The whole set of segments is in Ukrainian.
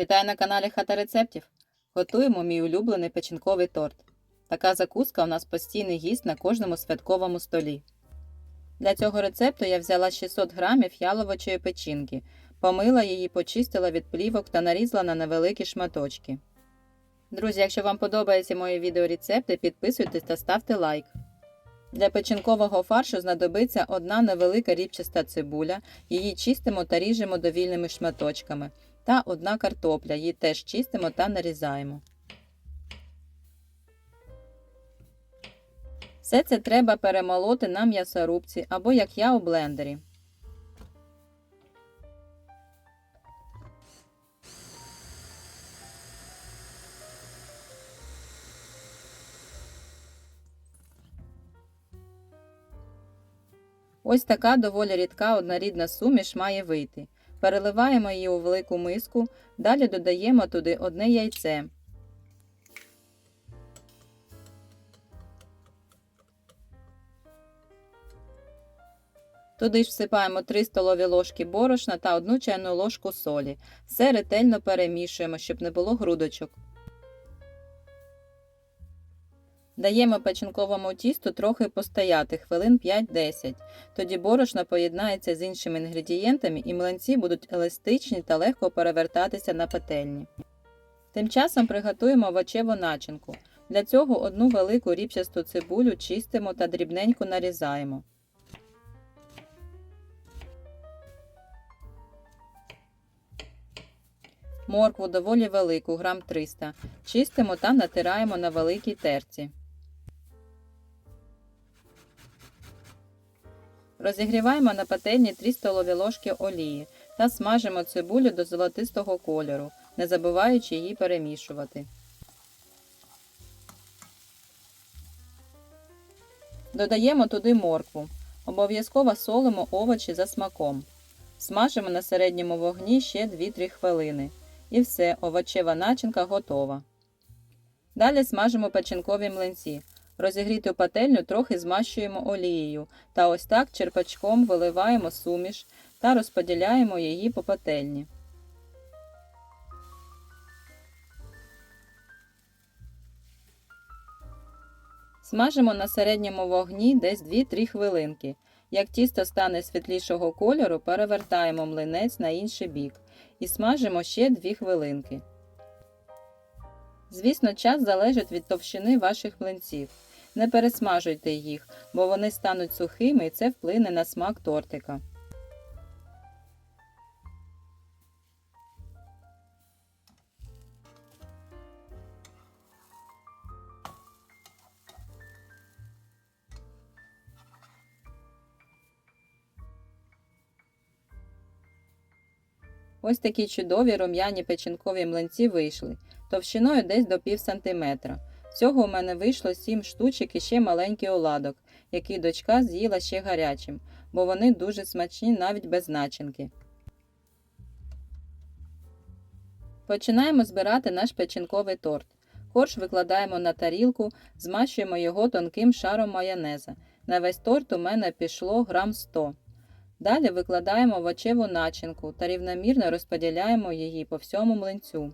Вітаю на каналі Хата рецептів. Готуємо мій улюблений печінковий торт. Така закуска у нас постійний гість на кожному святковому столі. Для цього рецепту я взяла 600 грамів яловичої печінки, помила її, почистила від плівок та нарізала на невеликі шматочки. Друзі, якщо вам подобаються мої відеорецепти, підписуйтесь та ставте лайк. Для печінкового фаршу знадобиться одна невелика рібчаста цибуля, її чистимо та ріжемо довільними шматочками та одна картопля. Її теж чистимо та нарізаємо. Все це треба перемолоти на м'ясорубці або, як я, у блендері. Ось така доволі рідка однорідна суміш має вийти. Переливаємо її у велику миску, далі додаємо туди одне яйце. Туди ж всипаємо 3 столові ложки борошна та 1 чайну ложку солі. Все ретельно перемішуємо, щоб не було грудочок. Даємо печінковому тісту трохи постояти хвилин 5-10. Тоді борошно поєднається з іншими інгредієнтами і млинці будуть еластичні та легко перевертатися на пательні. Тим часом приготуємо овочеву начинку. Для цього одну велику ріпчасту цибулю чистимо та дрібненько нарізаємо. Моркву доволі велику, грам 300. Чистимо та натираємо на великій терці. Розігріваємо на пательні 3 столові ложки олії та смажимо цибулю до золотистого кольору, не забуваючи її перемішувати. Додаємо туди моркву. Обов'язково солимо овочі за смаком. Смажимо на середньому вогні ще 2-3 хвилини. І все, овочева начинка готова. Далі смажимо печінкові млинці. Розігріту пательню трохи змащуємо олією та ось так черпачком виливаємо суміш та розподіляємо її по пательні. Смажимо на середньому вогні десь 2-3 хвилинки. Як тісто стане світлішого кольору, перевертаємо млинець на інший бік і смажимо ще 2 хвилинки. Звісно, час залежить від товщини ваших млинців. Не пересмажуйте їх, бо вони стануть сухими і це вплине на смак тортика. Ось такі чудові рум'яні печінкові млинці вийшли, товщиною десь до пів сантиметра. Всього у мене вийшло 7 штучок і ще маленький оладок, який дочка з'їла ще гарячим, бо вони дуже смачні навіть без начинки. Починаємо збирати наш печінковий торт. Корж викладаємо на тарілку, змащуємо його тонким шаром майонеза. На весь торт у мене пішло грам 100. Далі викладаємо овочеву начинку та рівномірно розподіляємо її по всьому млинцю.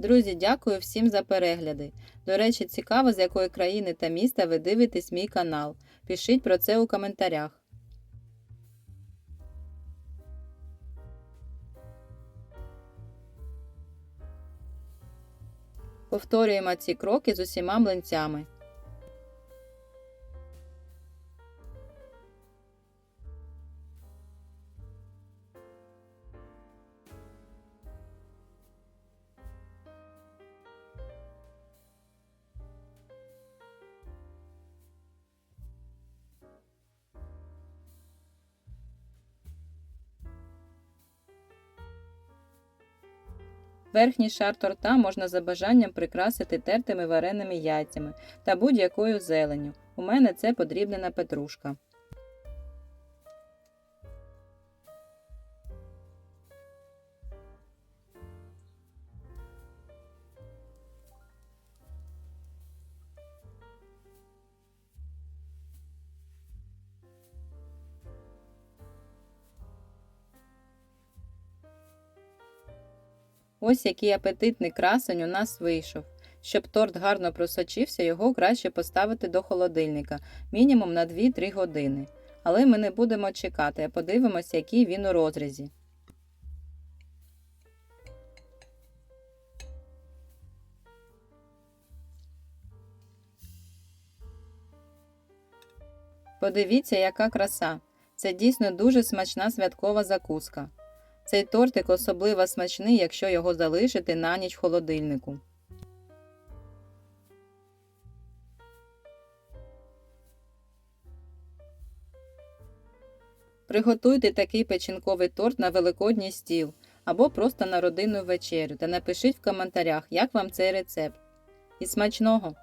Друзі, дякую всім за перегляди. До речі, цікаво, з якої країни та міста ви дивитесь мій канал. Пишіть про це у коментарях. Повторюємо ці кроки з усіма млинцями. Верхній шар торта можна за бажанням прикрасити тертими вареними яйцями та будь-якою зеленню. У мене це подрібнена петрушка. Ось який апетитний красень у нас вийшов. Щоб торт гарно просочився, його краще поставити до холодильника мінімум на 2-3 години. Але ми не будемо чекати, а подивимося, який він у розрізі. Подивіться, яка краса. Це дійсно дуже смачна святкова закуска. Цей тортик особливо смачний, якщо його залишити на ніч в холодильнику. Приготуйте такий печінковий торт на великодній стіл або просто на родинну вечерю та напишіть в коментарях, як вам цей рецепт. І смачного!